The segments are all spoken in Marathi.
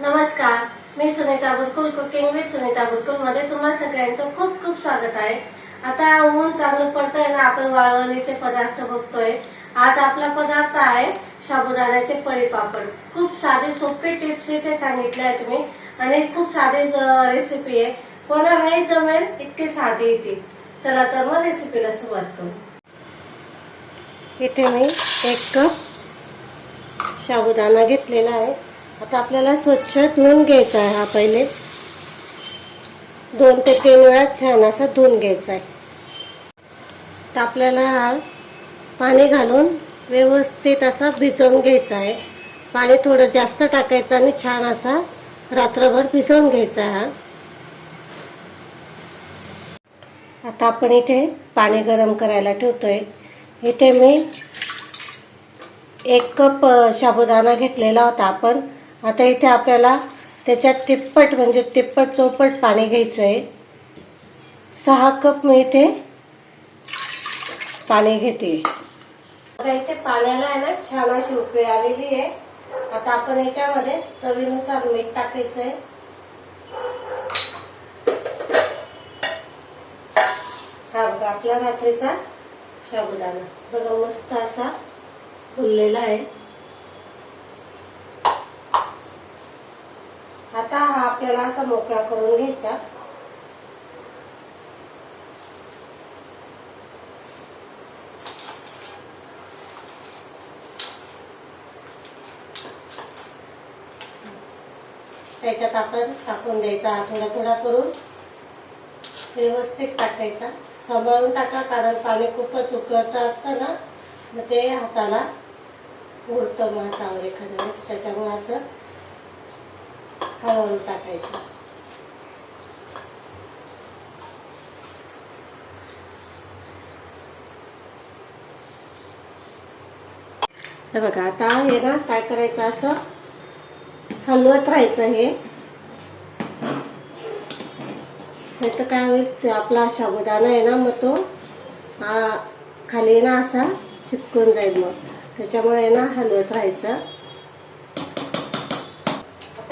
नमस्कार मी सुनीता बुरकुल कुकिंग विथ सुनीता बुरकुलमध्ये तुम्हा सगळ्यांचं खूप खूप स्वागत आहे. आता ऊन चांगलं पडतंय ना आपण वाळवणीचे पदार्थ बघतोय. आज आपला पदार्थ आहे साबुदाण्याचे पळी पापड खूप साधे सोपे टिप्स इथे सांगितले आहे तुम्ही. आणि खूप साधी रेसिपी आहे. कोणालाही जमेल इतके साधी येते चला तर मग रेसिपीला सुरुवात करू. इथे मी एक कप साबुदाणा घेतलेला आहे. आता आपल्याला स्वच्छ धुवून घ्यायचा आहे हा पहिले. दोन ते तीन वेळा छान असा धुवून घ्यायचा आहे. तर आपल्याला हा पाणी घालून व्यवस्थित असा भिजवून घ्यायचा आहे. पाणी थोडं जास्त टाकायचं आणि छान असा रात्रभर भिजवून घ्यायचा आहे हा. आता आपण इथे पाणी गरम करायला ठेवतोय. इथे मी एक कप साबुदाणा घेतलेला होता आपण. आता इथे आपल्याला त्याच्यात तिप्पट म्हणजे तिप्पट चौपट पाणी घ्यायचं आहे सहा कप मी इथे पाणी घेते. आता इथे पाण्याला आहे ना छान अशी उकळी आलेली आहे. आता आपण याच्यामध्ये चवीनुसार मीठ टाकायचं आहे हा बघा आपला रात्रीचा शाबुदाना बघा मस्त असा फुललेला आहे आता हा आपल्याला असा मोकळा करून घ्यायचा. त्याच्यात आपण टाकून द्यायचा थोडा थोडा करून. व्यवस्थित टाकायचा. सांभाळून टाका कारण पाणी खूपच उकळतं असतं ना मग ते हाताला उडतं मग हातावर एखाद्या वेळेस. त्याच्यामुळे असं हळूहळू टाकायचं. हे बघा आता हे ना काय करायचं असं? हलवत राहायचं हे. तर काय होईल आपला साबुदाणा आहे ना मग तो खाली ना असा चिपकून जाईल मग. त्याच्यामुळे ना हलवत राहायचं.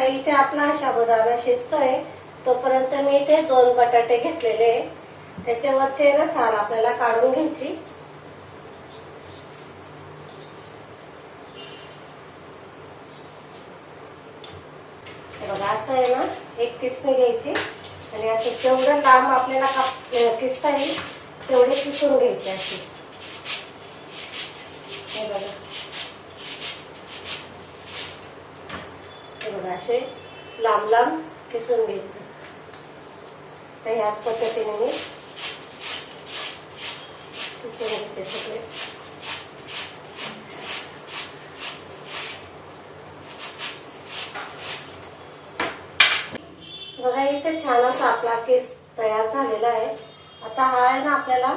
आता इथे आपला साबुदाणा शिजतोय. तोपर्यंत मी इथे दोन बटाटे घेतलेले त्याच्यावरचे ना साल आपल्याला काढून घ्यायची. बघा असं आहे ना एक किसणी घ्यायची. आणि असं जेवढं लांब आपल्याला काप किसता येईल तेवढे किसून घ्यायचे असे. हे बघा. बघा असे लांब लांब किसून घ्यायचे. तर ह्याच पद्धतीने मी किसून घेते सगळे. बघा इथे छान असा आपला केस तयार झालेला आहे. आता हा आहे ना आपल्याला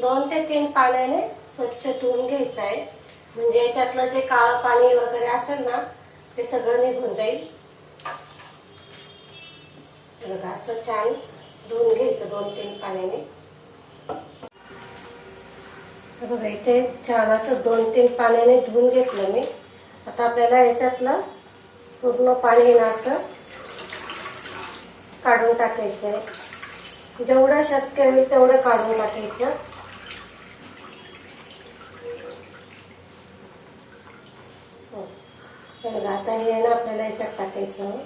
दोन ते तीन पाण्याने स्वच्छ धुवून घ्यायचा आहे. म्हणजे याच्यातलं जे काळं पाणी वगैरे असेल ना ते सगळं निघून जाईल. बघा असं छान धुवून घ्यायचं दोन तीन पाण्याने. बघा इथे छान असं दोन तीन पाण्याने धुवून घेतलं मी. आता आपल्याला याच्यातलं पूर्ण पाणी ना असं काढून टाकायचं आहे जेवढं शक्य होईल तेवढं काढून टाकायचं. हे बघा, आता हे आहे ना आपल्याला याच्यात टाकायचं.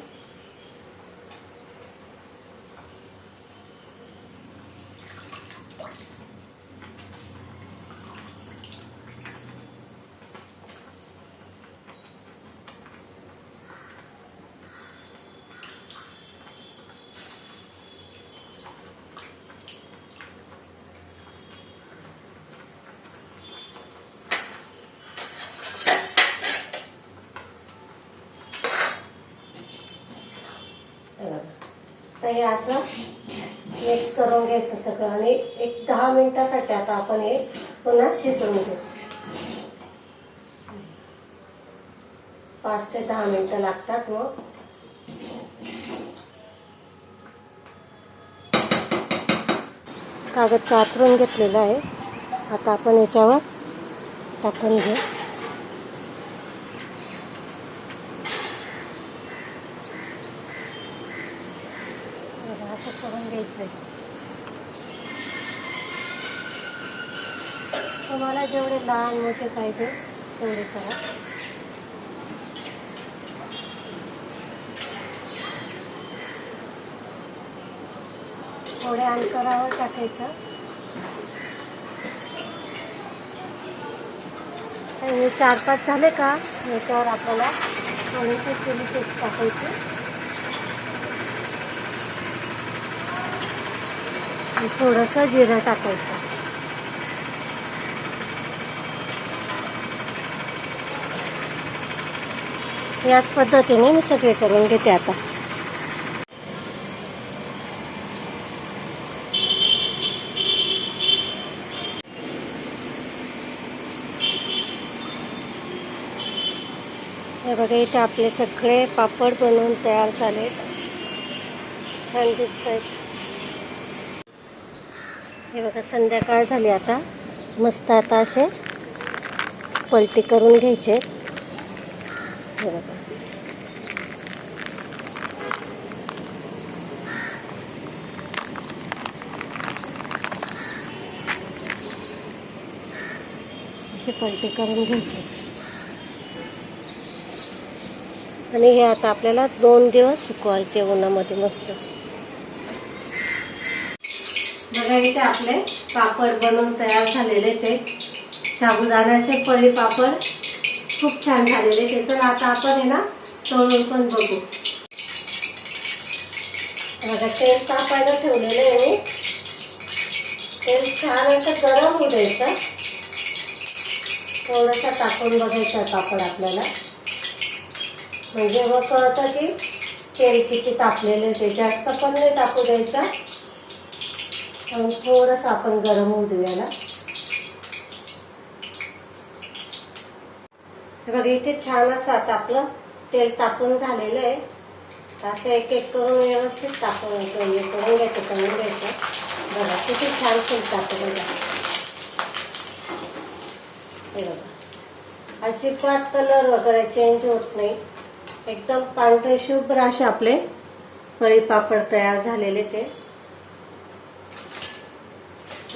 आता हे असं मिक्स करून घ्यायचं सगळं आणि एक दहा मिनिटासाठी आता आपण हे पुन्हा शिजवून घेऊ. पाच ते दहा मिनिटं लागतात मग. कागद कातरून घेतलेला आहे. आता आपण याच्यावर टाकून घेऊ. असं करून घ्यायचंय. तुम्हाला जेवढे लहान मोठे पाहिजे तेवढे करा. थोड्या अंतरावर टाकायचं. आणि हे चार पाच झाले का? याच्यावर आपल्याला थोडीशी चिली पेस्ट टाकायची. आणि थोडंसं जिरं टाकायचं. याच पद्धतीने मी सगळे करून घेते आता. हे बघा इथे आपले सगळे पापड बनवून तयार झाले छान दिसत आहेत हे बघा संध्याकाळ झाली आता. मस्त आता असे पलटी करून घ्यायचे. हे बघा. असे पलटी करून घ्यायचे. आणि हे आता आपल्याला दोन दिवस सुकवायचे उन्हामध्ये मस्त. बघा इथे आपले पापड बनवून तयार झालेले ते. साबुदाण्याचे पळी पापड खूप छान झालेले त्याचं आता आपण आहे ना तळून पण बघू. बघा तेल तापायला ठेवलेलं आहे मी. तेल छान असं गरम होऊ द्यायचं. थोडंसं टाकून बघायचं पापड आपल्याला. म्हणजे मग कळतं की तेल किती तापलेलं ते. जास्त पण नाही टाकू द्यायचं. थोडंसं आपण गरम होऊ देऊयाला याला बघा इथे छान असं आता आपलं तेल तापून झालेलं आहे. असं एक एक करून व्यवस्थित तापून करून घ्यायचं करून घ्यायचं. बघा किती छान तेल तापलं हे बघा. अजिबात कलर वगैरे चेंज होत नाही. एकदम पांढरे शुभ्र असे आपले फळी पापड तयार झालेले ते.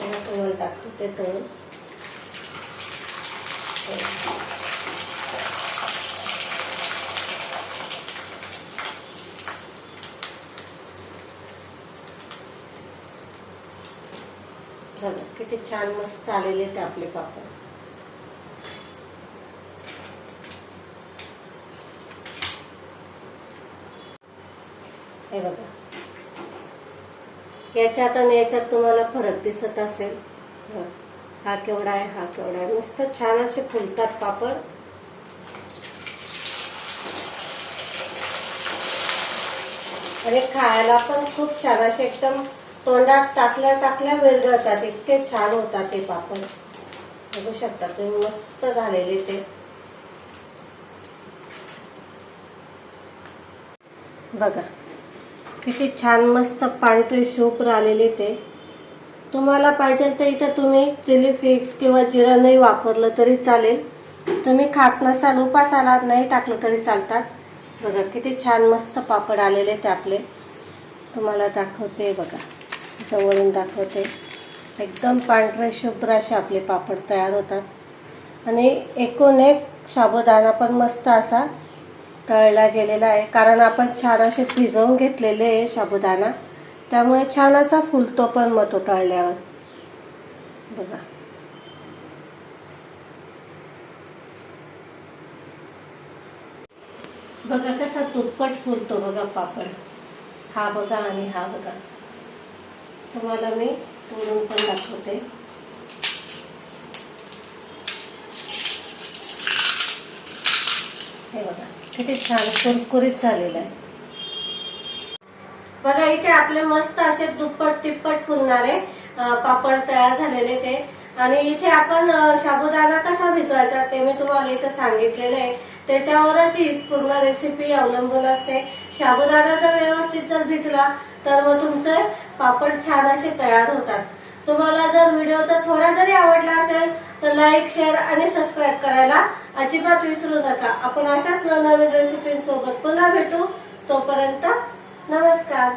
तेव्हा टाकतो ते तळून. बघा किती छान मस्त आलेले ते आपले पापड. हे बघा. याच्यात आणि याच्यात तुम्हाला फरक दिसत असेल. हा. केवढा आहे हा केवढा आहे. मस्त छान असे फुलतात पापड. आणि खायला पण खूप छान असे एकदम तोंडात टाकल्या टाकल्या विरघळतात. इतके छान होतात ते पापड. बघू शकता तुम्ही मस्त झालेले ते. बघा. किती छान मस्त पांढरे शुभ्र आलेले ते. तुम्हाला पाहिजे तर इथं तुम्ही चिली फिक्स किंवा जिरं नाही वापरलं तरी चालेल. तुम्ही खात नसाल उपासाला नाही टाकलं तरी चालतात. बघा किती छान मस्त पापड आलेले ते आपले. तुम्हाला दाखवते बघा. जवळून दाखवते. एकदम पांढरे शुभ्र असे आपले पापड तयार होतात. आणि एकूण एक साबुदाणा पण मस्त असा. तळला गेलेला आहे. कारण आपण छान असे भिजवून घेतलेले आहे साबुदाणा. त्यामुळे छान असा फुलतो पण मग तो तळल्यावर. बघा. बघा कसा दुप्पट फुलतो बघा पापड. हा बघा आणि हा बघा. तुम्हाला मी तोडून पण दाखवते. हे बघा. किती छान कुरकुरीत झालेलं आहे. बघा इथे आपले मस्त असे दुप्पट तिप्पट फुलणारे पापड तयार झालेले ते. आणि इथे आपण साबुदाणा कसा भिजवायचा ते मी तुम्हाला इथं सांगितलेलं आहे. त्याच्यावरच ही पूर्ण रेसिपी अवलंबून असते. साबुदाणा जर व्यवस्थित जर भिजला तर मग तुमचे पापड छान असे तयार होतात. तुम्हाला जर व्हिडिओचा थोडा जरी आवडला असेल तर लाईक शेअर आणि सबस्क्राईब करायला अजिबात विसरू नका. आपण अशाच नवनवीन रेसिपींसोबत पुन्हा भेटू. तोपर्यंत नमस्कार.